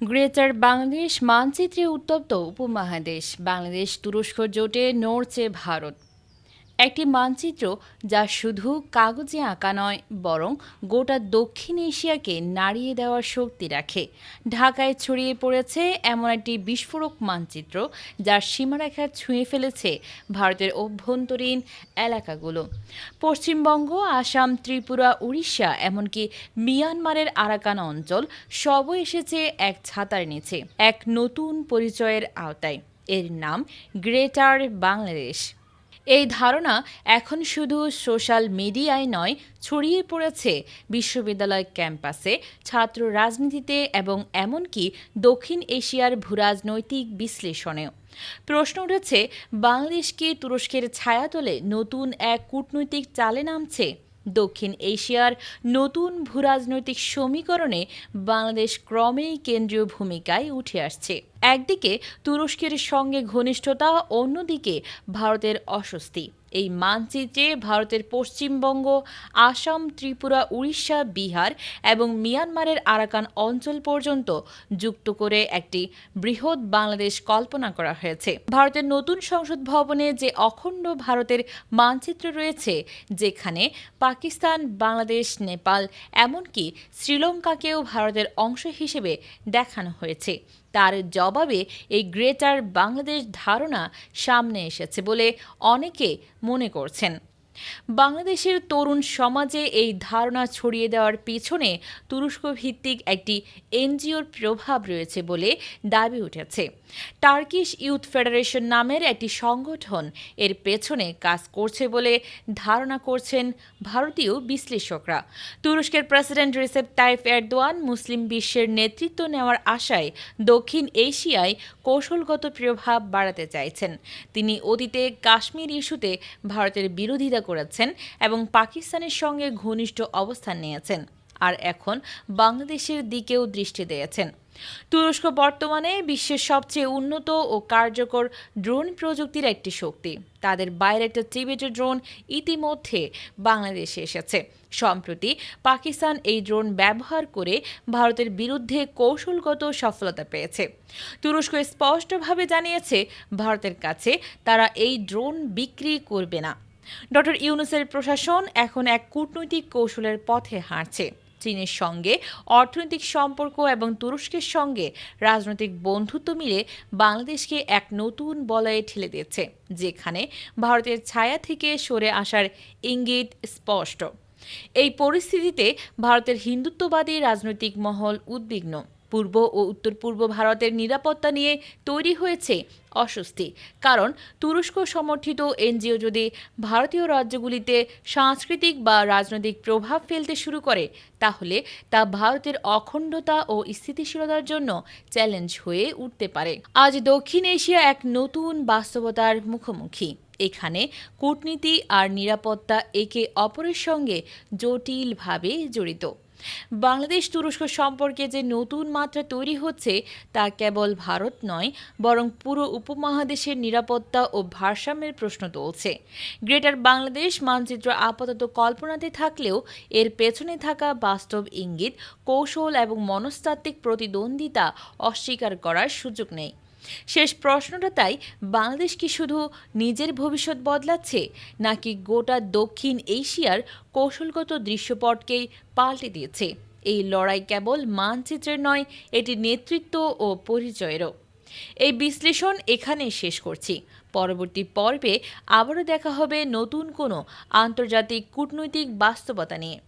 Greater Bangladesh মানচিত্রে উত্তপ্ত উপমহাদেশ। বাংলাদেশ তুরস্ক জোটে নড়ছে ভারত। একটি মানচিত্র যা শুধু কাগজে আঁকা নয়, বরং গোটা দক্ষিণ এশিয়াকে নাড়িয়ে দেওয়ার শক্তি রাখে। ঢাকায় ছড়িয়ে পড়েছে এমন একটি বিস্ফোরক মানচিত্র যার সীমারেখা ছুঁয়ে ফেলেছে ভারতের অভ্যন্তরীণ এলাকাগুলো। পশ্চিমবঙ্গ, আসাম, ত্রিপুরা, উড়িষ্যা, এমনকি মিয়ানমারের আরাকান অঞ্চল সবই এসেছে এক ছাতার নিচে, এক নতুন পরিচয়ের আওতায়। এর নাম গ্রেটার বাংলাদেশ। এই ধারণা এখন শুধু সোশ্যাল মিডিয়ায় নয়, ছড়িয়ে পড়েছে বিশ্ববিদ্যালয় ক্যাম্পাসে, ছাত্র রাজনীতিতে এবং এমনকি দক্ষিণ এশিয়ার ভূরাজনৈতিক বিশ্লেষণেও। প্রশ্ন উঠেছে, বাংলাদেশ কি তুরস্কের ছায়াতলে নতুন এক কূটনৈতিক চালে নামছে? দক্ষিণ এশিয়ার নতুন ভূরাজনৈতিক সমীকরণে বাংলাদেশ ক্রমেই কেন্দ্রীয় ভূমিকায় উঠে আসছে। একদিকে তুরস্কের সঙ্গে ঘনিষ্ঠতা, অন্যদিকে ভারতের অস্বস্তি। এই মানচিত্রে ভারতের পশ্চিমবঙ্গ, আসাম, ত্রিপুরা, উড়িষ্যা, বিহার এবং মিয়ানমারের আরাকান অঞ্চল পর্যন্ত যুক্ত করে একটি বৃহৎ বাংলাদেশ কল্পনা করা হয়েছে। ভারতের নতুন সংসদ ভবনে যে অখণ্ড ভারতের মানচিত্র রয়েছে, যেখানে পাকিস্তান, বাংলাদেশ, নেপাল, এমনকি শ্রীলঙ্কাকেও ভারতের অংশ হিসেবে দেখানো হয়েছে। তার জবাবে এই গ্রেটার বাংলাদেশ ধারণা সামনে এসেছে বলে অনেকে মনে করছেন। বাংলাদেশের তরুণ সমাজে এই ধারণা ছড়িয়ে দেওয়ার পিছনে তুরস্ক ভিত্তিক একটি এনজিওর প্রভাব রয়েছে বলে দাবি উঠেছে। টার্কিশ ইউথ ফেডারেশন নামের একটি সংগঠন এর পেছনে কাজ করছে বলে ধারণা করছেন ভারতীয় বিশ্লেষকরা। তুরস্কের প্রেসিডেন্ট রিসেপ তাইফ এরদোয়ান মুসলিম বিশ্বের নেতৃত্ব নেওয়ার আশায় দক্ষিণ এশিয়ায় কৌশলগত প্রভাব বাড়াতে চাইছেন। তিনি অতীতে কাশ্মীর ইস্যুতে ভারতের বিরোধিতা করেছেন এবং পাকিস্তানের সঙ্গে ঘনিষ্ঠ অবস্থান নিয়েছেন আর এখন বাংলাদেশের দিকেও দৃষ্টি দিয়েছেন। তুরস্ক বর্তমানে বিশ্বের সবচেয়ে উন্নত ও কার্যকর ড্রোন প্রযুক্তির একটি শক্তি। তাদের বাইরে একটা টিবেটের ড্রোন ইতিমধ্যে বাংলাদেশে এসেছে। সম্প্রতি পাকিস্তান এই ড্রোন ব্যবহার করে ভারতের বিরুদ্ধে কৌশলগত সফলতা পেয়েছে। তুরস্ক স্পষ্টভাবে জানিয়েছে, ভারতের কাছে তারা এই ড্রোন বিক্রি করবে না। ডক্টর ইউনুসের প্রশাসন এখন এক কূটনৈতিক কৌশলের পথে হাঁটছে। চীনের সঙ্গে, অর্থনৈতিক সম্পর্ক এবং তুরস্কের সঙ্গে রাজনৈতিক বন্ধুত্ব মিলে বাংলাদেশকে এক নতুন বলয়ে ঠেলে দিচ্ছে যেখানে ভারতের ছায়া থেকে সরে আসার ইঙ্গিত স্পষ্ট। এই পরিস্থিতিতে ভারতের হিন্দুত্ববাদী রাজনৈতিক মহল উদ্বিগ্ন। পূর্ব ও উত্তর পূর্ব ভারতের নিরাপত্তা নিয়ে তৈরি হয়েছে অস্বস্তি। কারণ তুরস্ক সমর্থিত এনজিও যদি ভারতীয় রাজ্যগুলিতে সাংস্কৃতিক বা রাজনৈতিক প্রভাব ফেলতে শুরু করে, তাহলে তা ভারতের অখণ্ডতা ও স্থিতিশীলতার জন্য চ্যালেঞ্জ হয়ে উঠতে পারে। আজ দক্ষিণ এশিয়া এক নতুন বাস্তবতার মুখোমুখি। এখানে কূটনীতি আর নিরাপত্তা একে অপরের সঙ্গে জটিলভাবে জড়িত। বাংলাদেশ তুরস্ক সম্পর্কে যে নতুন মাত্রা তৈরি হচ্ছে তা কেবল ভারত নয়, বরং পুরো উপমহাদেশের নিরাপত্তা ও ভারসাম্যের প্রশ্ন তুলছে। গ্রেটার বাংলাদেশ মানচিত্র আপাতত কল্পনাতে থাকলেও এর পেছনে থাকা বাস্তব ইঙ্গিত, কৌশল এবং মনস্তাত্ত্বিক প্রতিদ্বন্দ্বিতা অস্বীকার করার সুযোগ নেই। শেষ প্রশ্নটা তাই, বাংলাদেশ কি শুধু নিজের ভবিষ্যৎ বদলাচ্ছে, নাকি গোটা দক্ষিণ এশিয়ার কৌশলগত দৃশ্যপটকেই পাল্টে দিয়েছে? এই লড়াই কেবল মানচিত্রের নয়, এটি নেতৃত্ব ও পরিচয়েরও। এই বিশ্লেষণ এখানেই শেষ করছি। পরবর্তী পর্বে আবারও দেখা হবে নতুন কোনো আন্তর্জাতিক কূটনৈতিক বাস্তবতা নিয়ে।